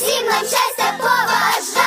всім нам щастя поважає.